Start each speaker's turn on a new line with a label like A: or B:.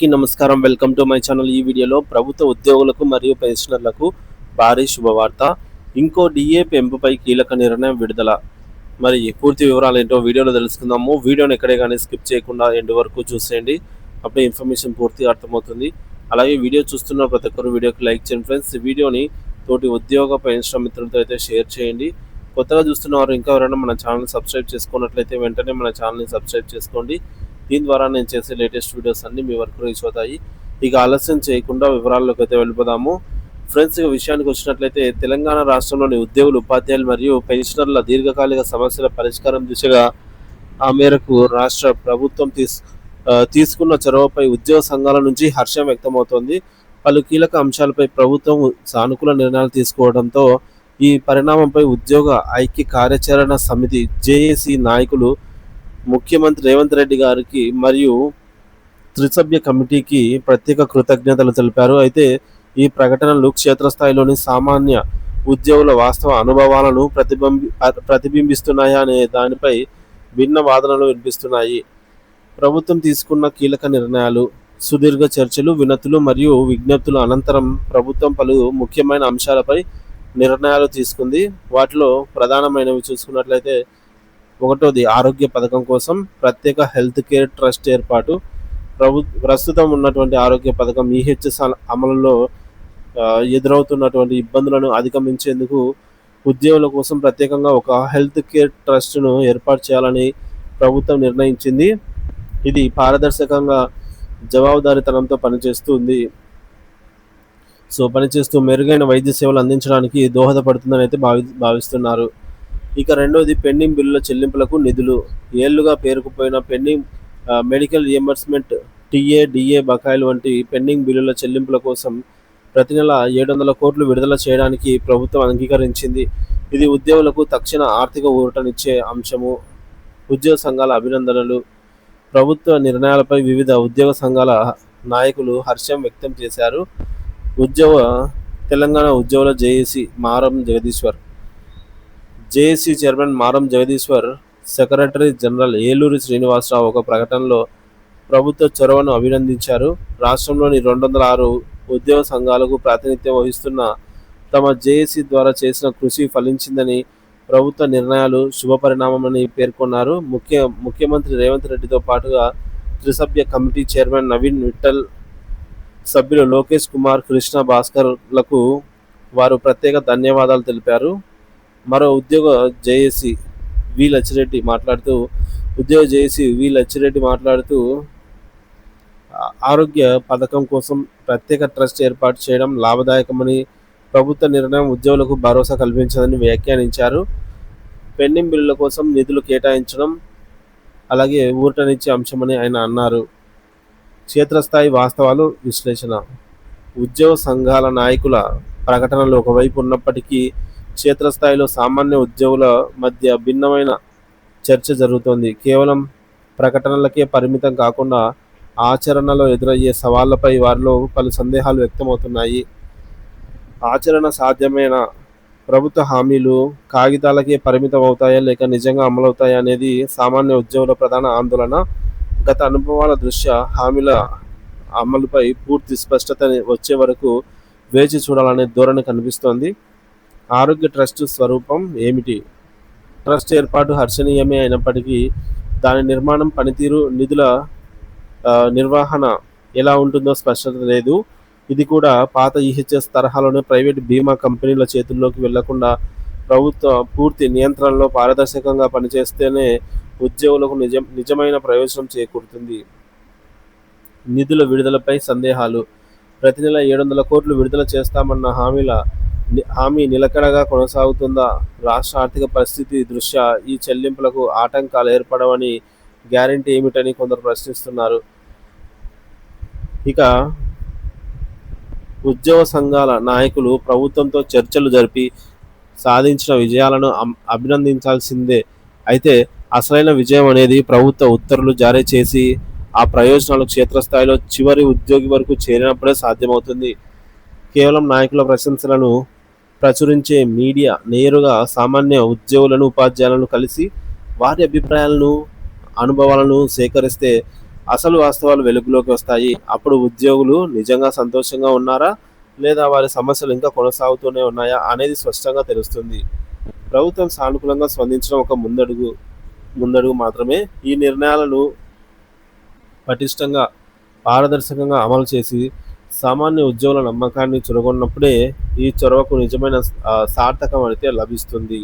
A: కి నమస్కారం. Welcome to my channel. ఈ వీడియోలో ప్రభుత్వ ఉద్యోగులకు మరియు పెన్షనర్లకు భారీ శుభవార్త. ఇంకో డిఏ పెంపుపై కీలక నిర్ణయం విడుదల. మరి పూర్తి వివరాలు ఏంటో వీడియోలో తెలుసుకుందాము. వీడియోని ఎక్కడే కానీ స్కిప్ చేయకుండా ఎండ్ వరకు చూసేయండి. అప్పుడే ఇన్ఫర్మేషన్ పూర్తిగా అర్థమవుతుంది. అలాగే వీడియో చూస్తున్న ప్రతి ఒక్కరు వీడియోకి లైక్ చేయండి ఫ్రెండ్స్. వీడియోని తోటి ఉద్యోగ పెన్షన్ మిత్రులతో అయితే షేర్ చేయండి. కొత్తగా చూస్తున్న వారు ఇంకా ఎవరైనా మన ఛానల్ సబ్స్క్రైబ్ చేసుకున్నట్లయితే వెంటనే మన ఛానల్ని సబ్స్క్రైబ్ చేసుకోండి. దీని ద్వారా నేను చేసే లేటెస్ట్ వీడియోస్ అన్ని మీ వరకు రీచ్ అవుతాయి. ఇక ఆలస్యం చేయకుండా వివరాల్లోకి అయితే వెళ్ళిపోదాము. ఫ్రెండ్స్ ఇక విషయానికి వచ్చినట్లయితే తెలంగాణ రాష్ట్రంలోని ఉద్యోగులు ఉపాధ్యాయులు మరియు పెన్షనర్ల దీర్ఘకాలిక సమస్యల పరిష్కారం దిశగా ఆ మేరకు రాష్ట్ర ప్రభుత్వం తీస్ తీసుకున్న చొరవపై ఉద్యోగ సంఘాల నుంచి హర్షం వ్యక్తమవుతోంది. పలు కీలక అంశాలపై ప్రభుత్వం సానుకూల నిర్ణయాలు తీసుకోవడంతో ఈ పరిణామంపై ఉద్యోగ ఐక్య కార్యాచరణ సమితి జేఏసీ నాయకులు ముఖ్యమంత్రి రేవంత్ రెడ్డి గారికి మరియు త్రిసభ్య కమిటీకి ప్రత్యేక కృతజ్ఞతలు తెలిపారు. అయితే ఈ ప్రకటనలు క్షేత్రస్థాయిలోని సామాన్య ఉద్యోగుల వాస్తవ అనుభవాలను ప్రతిబింబి ప్రతిబింబిస్తున్నాయా అనే దానిపై భిన్న వాదనలు వినిపిస్తున్నాయి. ప్రభుత్వం తీసుకున్న కీలక నిర్ణయాలు సుదీర్ఘ చర్చలు వినతులు మరియు విజ్ఞప్తుల అనంతరం ప్రభుత్వం పలు ముఖ్యమైన అంశాలపై నిర్ణయాలు తీసుకుంది. వాటిలో ప్రధానమైనవి చూసుకున్నట్లయితే ఒకటోది ఆరోగ్య పథకం కోసం ప్రత్యేక హెల్త్ కేర్ ట్రస్ట్ ఏర్పాటు. ప్రభు ప్రస్తుతం ఉన్నటువంటి ఆరోగ్య పథకం ఈహెచ్ఎస్ అమలులో ఎదురవుతున్నటువంటి ఇబ్బందులను అధిగమించేందుకు ఉద్యోగుల కోసం ప్రత్యేకంగా ఒక హెల్త్ కేర్ ట్రస్ట్ను ఏర్పాటు చేయాలని ప్రభుత్వం నిర్ణయించింది. ఇది పారదర్శకంగా జవాబుదారీతనంతో పనిచేస్తుంది సో పనిచేస్తూ మెరుగైన వైద్య సేవలు అందించడానికి దోహదపడుతుందని అయితే భావి భావిస్తున్నారు. ఇక రెండోది పెండింగ్ బిల్లుల చెల్లింపులకు నిధులు. ఏళ్ళుగా పేరుకుపోయిన pending medical reimbursement TA DA బకాయిలు వంటి పెండింగ్ బిల్లుల చెల్లింపుల కోసం ప్రతి నెల ఏడు వందల కోట్లు విడుదల చేయడానికి ప్రభుత్వం అంగీకరించింది. ఇది ఉద్యోగులకు తక్షణ ఆర్థిక ఊరటనిచ్చే అంశము. ఉద్యోగ సంఘాల అభినందనలు. ప్రభుత్వ నిర్ణయాలపై వివిధ ఉద్యోగ సంఘాల నాయకులు హర్షం వ్యక్తం చేశారు. ఉద్యోగ తెలంగాణ ఉద్యోగుల జేఏసీ మారం Jagadishwar. JAC chairman Maram Jagadishwar secretary general Eluri Srinivasarao ఒక ప్రకటనలో ప్రభుత్వ చొరవను అభినందించారు. రాష్ట్రంలోని రెండు వందల ఆరు ఉద్యోగ సంఘాలకు ప్రాతినిధ్యం వహిస్తున్న తమ జేఏసీ ద్వారా చేసిన కృషి ఫలించిందని ప్రభుత్వ నిర్ణయాలు శుభపరిణామమని పేర్కొన్నారు. ముఖ్య ముఖ్యమంత్రి రేవంత్ రెడ్డితో పాటుగా త్రిసభ్య కమిటీ చైర్మన్ నవీన్ విఠల్ సభ్యులు లోకేష్ కుమార్ కృష్ణ భాస్కర్లకు వారు ప్రత్యేక ధన్యవాదాలు తెలిపారు. మరో ఉద్యోగ జేఏసీ వి లచ్చిరెడ్డి మాట్లాడుతూ ఉద్యోగ జేఏసీ వి లచ్చిరెడ్డి మాట్లాడుతూ ఆరోగ్య పథకం కోసం ప్రత్యేక ట్రస్ట్ ఏర్పాటు చేయడం లాభదాయకమని ప్రభుత్వ నిర్ణయం ఉద్యోగులకు భరోసా కల్పించదని వ్యాఖ్యానించారు. పెండింగ్ బిల్లుల కోసం నిధులు కేటాయించడం అలాగే ఊరటనిచ్చే అంశమని ఆయన అన్నారు. క్షేత్రస్థాయి వాస్తవాలు విశ్లేషణ. ఉద్యోగ సంఘాల నాయకుల ప్రకటనలు ఒకవైపు ఉన్నప్పటికీ క్షేత్రస్థాయిలో సామాన్య ఉద్యోగుల మధ్య భిన్నమైన చర్చ జరుగుతోంది. కేవలం ప్రకటనలకే పరిమితం కాకుండా ఆచరణలో ఎదురయ్యే సవాళ్ళపై వారిలో పలు సందేహాలు వ్యక్తమవుతున్నాయి. ఆచరణ సాధ్యమైన? ప్రభుత్వ హామీలు కాగితాలకే పరిమితం అవుతాయా లేక నిజంగా అమలవుతాయా అనేది సామాన్య ఉద్యోగుల ప్రధాన ఆందోళన. గత అనుభవాల దృష్ట్యా హామీల అమలుపై పూర్తి స్పష్టత వచ్చే వరకు వేచి చూడాలనే ధోరణి కనిపిస్తోంది. ఆరోగ్య ట్రస్ట్ స్వరూపం ఏమిటి? ట్రస్ట్ ఏర్పాటు హర్షణీయమే అయినప్పటికీ దాని నిర్మాణం పనితీరు నిధుల నిర్వహణ ఎలా ఉంటుందో స్పష్టత లేదు. ఇది కూడా పాత ఈహెచ్ఎస్ తరహాలోనే ప్రైవేట్ బీమా కంపెనీల చేతుల్లోకి వెళ్ళకుండా ప్రభుత్వ పూర్తి నియంత్రణలో పారదర్శకంగా పనిచేస్తేనే ఉద్యోగులకు నిజం నిజమైన ప్రయోజనం చేకూరుతుంది. నిధుల విడుదలపై సందేహాలు. ప్రతి నెల ఏడు వందల కోట్లు విడుదల చేస్తామన్న హామీల హామీ నిలకడగా కొనసాగుతుందా? రాష్ట్ర ఆర్థిక పరిస్థితి దృష్ట్యా ఈ చెల్లింపులకు ఆటంకాలు ఏర్పడవని గ్యారంటీ ఏమిటని కొందరు ప్రశ్నిస్తున్నారు. ఇక ఉద్యోగ సంఘాల నాయకులు ప్రభుత్వంతో చర్చలు జరిపి సాధించిన విజయాలను అభినందించాల్సిందే. అయితే అసలైన విజయం అనేది ప్రభుత్వ ఉత్తర్వులు జారీ చేసి ఆ ప్రయోజనాలు క్షేత్రస్థాయిలో చివరి ఉద్యోగి వరకు చేరినప్పుడే సాధ్యమవుతుంది. కేవలం నాయకుల ప్రశంసలను ప్రచురించే మీడియా నేరుగా సామాన్య ఉద్యోగులను ఉపాధ్యాయులను కలిసి వారి అభిప్రాయాలను అనుభవాలను సేకరిస్తే అసలు వాస్తవాలు వెలుగులోకి వస్తాయి. అప్పుడు ఉద్యోగులు నిజంగా సంతోషంగా ఉన్నారా? లేదా వారి సమస్యలు ఇంకా కొనసాగుతూనే ఉన్నాయా? అనేది స్పష్టంగా తెలుస్తుంది. ప్రభుత్వం సానుకూలంగా స్పందించడం ఒక ముందడుగు ముందడుగు మాత్రమే. ఈ నిర్ణయాలను పటిష్టంగా పారదర్శకంగా అమలు చేసి సామాన్య ఉద్యోగుల నమ్మకాన్ని చొరగొన్నప్పుడే ఈ చొరవకు నిజమైన సార్థకం అయితే లభిస్తుంది.